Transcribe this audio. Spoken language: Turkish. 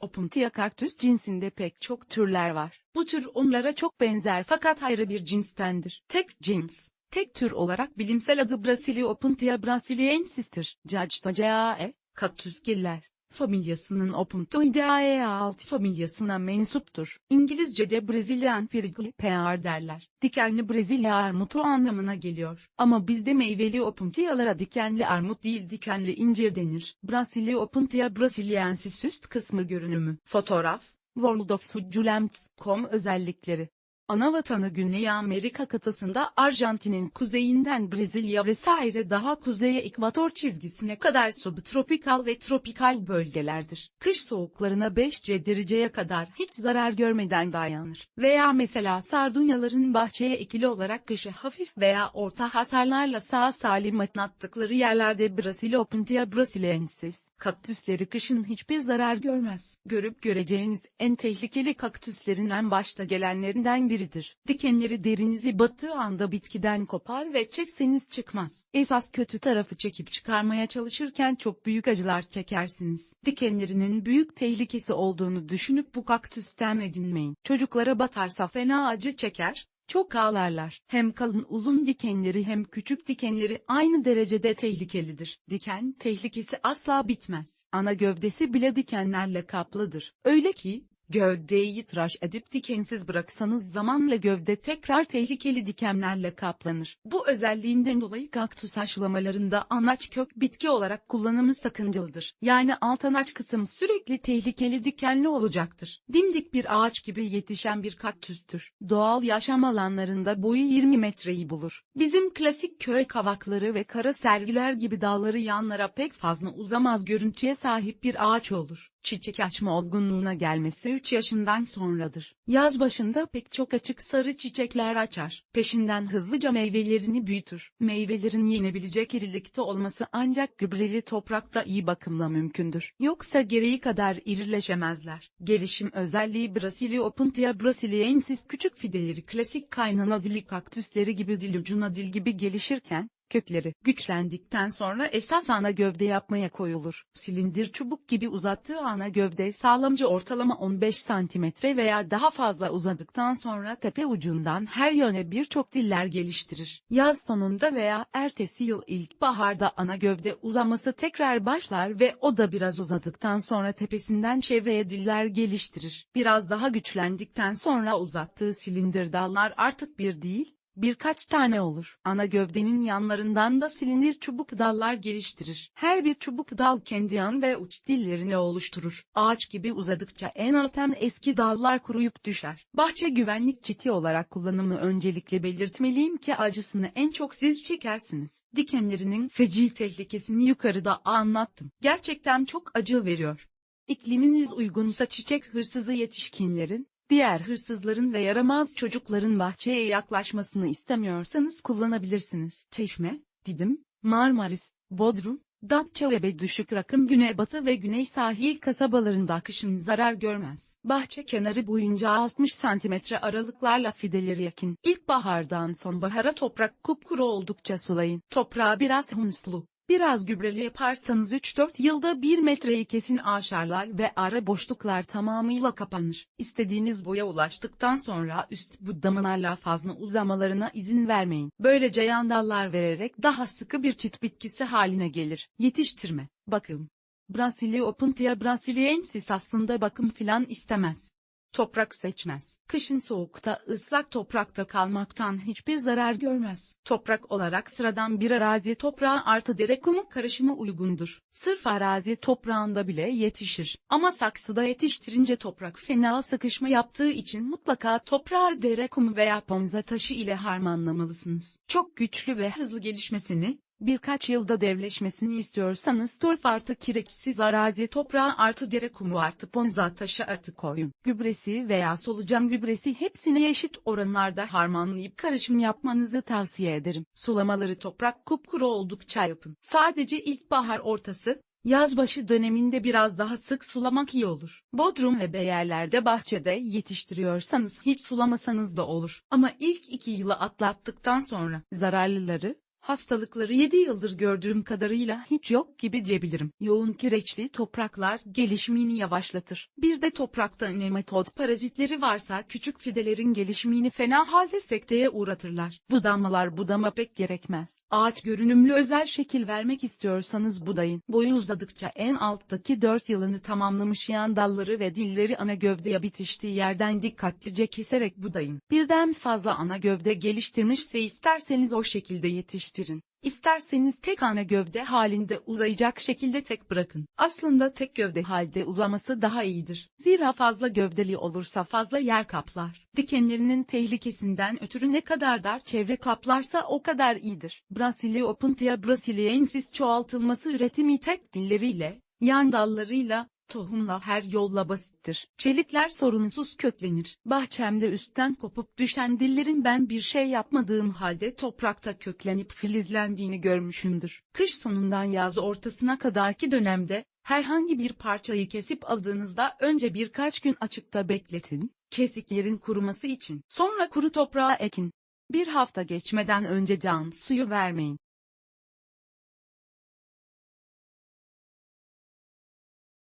Opuntia kaktüs cinsinde pek çok türler var. Bu tür onlara çok benzer fakat ayrı bir cinstendir. Tek cins, tek tür olarak bilimsel adı Brasilia Opuntia brasiliensis'tir. Cactaceae, kaktüsgiller familyasının Opuntoideae alt familyasına mensuptur. İngilizce'de Brazilian Prickly Pear derler. Dikenli Brezilya armutu anlamına geliyor. Ama bizde meyveli Opuntialara dikenli armut değil dikenli incir denir. Brasilia Opuntia brasiliensis üst kısmı görünümü. Fotoğraf, World of Succulents.com özellikleri. Anavatanı Güney Amerika kıtasında Arjantin'in kuzeyinden Brezilya vesaire daha kuzeye ekvator çizgisine kadar subtropikal ve tropikal bölgelerdir. Kış soğuklarına 5 dereceye kadar hiç zarar görmeden dayanır. Veya mesela sardunyaların bahçeye ekili olarak kışı hafif veya orta hasarlarla sağ salim atlattıkları yerlerde Brasilopuntia brasiliensis, kaktüsleri kışın hiçbir zarar görmez. Görüp göreceğiniz en tehlikeli kaktüslerin en başta gelenlerinden biri biridir. Dikenleri derinizi battığı anda bitkiden kopar ve çekseniz çıkmaz. Esas kötü tarafı çekip çıkarmaya çalışırken çok büyük acılar çekersiniz. Dikenlerinin büyük tehlikesi olduğunu düşünüp bu kaktüsten edinmeyin. Çocuklara batarsa fena acı çeker, çok ağlarlar. Hem kalın uzun dikenleri hem küçük dikenleri aynı derecede tehlikelidir. Diken tehlikesi asla bitmez. Ana gövdesi bile dikenlerle kaplıdır. Öyle ki, Gövdeyi tıraş edip dikensiz bıraksanız zamanla gövde tekrar tehlikeli dikenlerle kaplanır. Bu özelliğinden dolayı kaktüs aşılamalarında anaç kök bitki olarak kullanımı sakıncalıdır. Yani alt anaç kısım sürekli tehlikeli dikenli olacaktır. Dimdik bir ağaç gibi yetişen bir kaktüstür. Doğal yaşam alanlarında boyu 20 metreyi bulur. Bizim klasik köy kavakları ve kara sergiler gibi dalları yanlara pek fazla uzamaz görüntüye sahip bir ağaç olur çiçek açma olgunluğuna gelmesi 3 yaşından sonradır. Yaz başında pek çok açık sarı çiçekler açar. Peşinden hızlıca meyvelerini büyütür. Meyvelerin yenebilecek irilikte olması ancak gübreli toprakta iyi bakımla mümkündür. Yoksa gereği kadar irileşemezler. Gelişim özelliği Brasilia opuntia brasiliensis küçük fideleri klasik kaynana dili kaktüsleri gibi dil ucuna dil gibi gelişirken, kökleri güçlendikten sonra esas ana gövde yapmaya koyulur. Silindir çubuk gibi uzattığı ana gövde sağlamca ortalama 15 cm veya daha fazla uzadıktan sonra tepe ucundan her yöne birçok diller geliştirir. Yaz sonunda veya ertesi yıl ilkbaharda ana gövde uzaması tekrar başlar ve o da biraz uzadıktan sonra tepesinden çevreye diller geliştirir. Biraz daha güçlendikten sonra uzattığı silindir dallar artık bir değil, birkaç tane olur. Ana gövdenin yanlarından da silinir çubuk dallar geliştirir. Her bir çubuk dal kendi yan ve uç dillerini oluşturur. Ağaç gibi uzadıkça en altem eski dallar kuruyup düşer. Bahçe güvenlik çiti olarak kullanımı öncelikle belirtmeliyim ki acısını en çok siz çekersiniz. Dikenlerinin feci tehlikesini yukarıda anlattım. Gerçekten çok acı veriyor. İkliminiz uygunsa çiçek hırsızı yetişkinlerin, Diğer hırsızların ve yaramaz çocukların bahçeye yaklaşmasını istemiyorsanız kullanabilirsiniz. Çeşme, Didim, Marmaris, Bodrum, Datça ve düşük rakım güneybatı ve güney sahil kasabalarında kışın zarar görmez. Bahçe kenarı boyunca 60 cm aralıklarla fideleri yakin. İlkbahardan sonbahara toprak kupkuru oldukça sulayın. Toprağı biraz humuslu, Biraz gübreli yaparsanız 3-4 yılda 1 metreyi kesin aşarlar ve ara boşluklar tamamıyla kapanır. İstediğiniz boya ulaştıktan sonra üst budamalarla fazla uzamalarına izin vermeyin. Böylece yan dallar vererek daha sıkı bir çit bitkisi haline gelir. Yetiştirme, bakım. Brasilia opuntia brasiliensis aslında bakım filan istemez toprak seçmez. Kışın soğukta ıslak toprakta kalmaktan hiçbir zarar görmez. Toprak olarak sıradan bir arazi toprağı artı dere kumu karışımı uygundur. Sırf arazi toprağında bile yetişir. Ama saksıda yetiştirince toprak fena sıkışma yaptığı için mutlaka toprağı dere kumu veya ponza taşı ile harmanlamalısınız. Çok güçlü ve hızlı gelişmesini, Birkaç yılda devleşmesini istiyorsanız torf artı kireçsiz arazi toprağı artı dere kumu artı ponza taşı artı koyun. Gübresi veya solucan gübresi hepsini eşit oranlarda harmanlayıp karışım yapmanızı tavsiye ederim. Sulamaları toprak kupkuru oldukça yapın. Sadece ilkbahar ortası, Yazbaşı döneminde biraz daha sık sulamak iyi olur. Bodrum ve beyerlerde bahçede yetiştiriyorsanız hiç sulamasanız da olur. Ama ilk iki yılı atlattıktan sonra zararlıları, Hastalıkları 7 yıldır gördüğüm kadarıyla hiç yok gibi diyebilirim. Yoğun kireçli topraklar gelişimini yavaşlatır. Bir de toprakta nematod parazitleri varsa küçük fidelerin gelişimini fena halde sekteye uğratırlar. Budamalar budama pek gerekmez. Ağaç görünümlü özel şekil vermek istiyorsanız budayın. Boyu uzadıkça en alttaki 4 yılını tamamlamış yan dalları ve dilleri ana gövdeye bitiştiği yerden dikkatlice keserek budayın. Birden fazla ana gövde geliştirmişse isterseniz o şekilde yetiştirin. İsterseniz tek ana gövde halinde uzayacak şekilde tek bırakın. Aslında tek gövde halde uzaması daha iyidir. Zira fazla gövdeli olursa fazla yer kaplar. Dikenlerinin tehlikesinden ötürü ne kadar dar çevre kaplarsa o kadar iyidir. Brasileopuntia brasiliensis çoğaltılması üretimi tek dilleriyle, yan dallarıyla, Tohumla her yolla basittir. Çelikler sorunsuz köklenir. Bahçemde üstten kopup düşen dillerin ben bir şey yapmadığım halde toprakta köklenip filizlendiğini görmüşümdür. Kış sonundan yaz ortasına kadarki dönemde, herhangi bir parçayı kesip aldığınızda önce birkaç gün açıkta bekletin, kesiklerin kuruması için. Sonra kuru toprağa ekin. Bir hafta geçmeden önce can suyu vermeyin.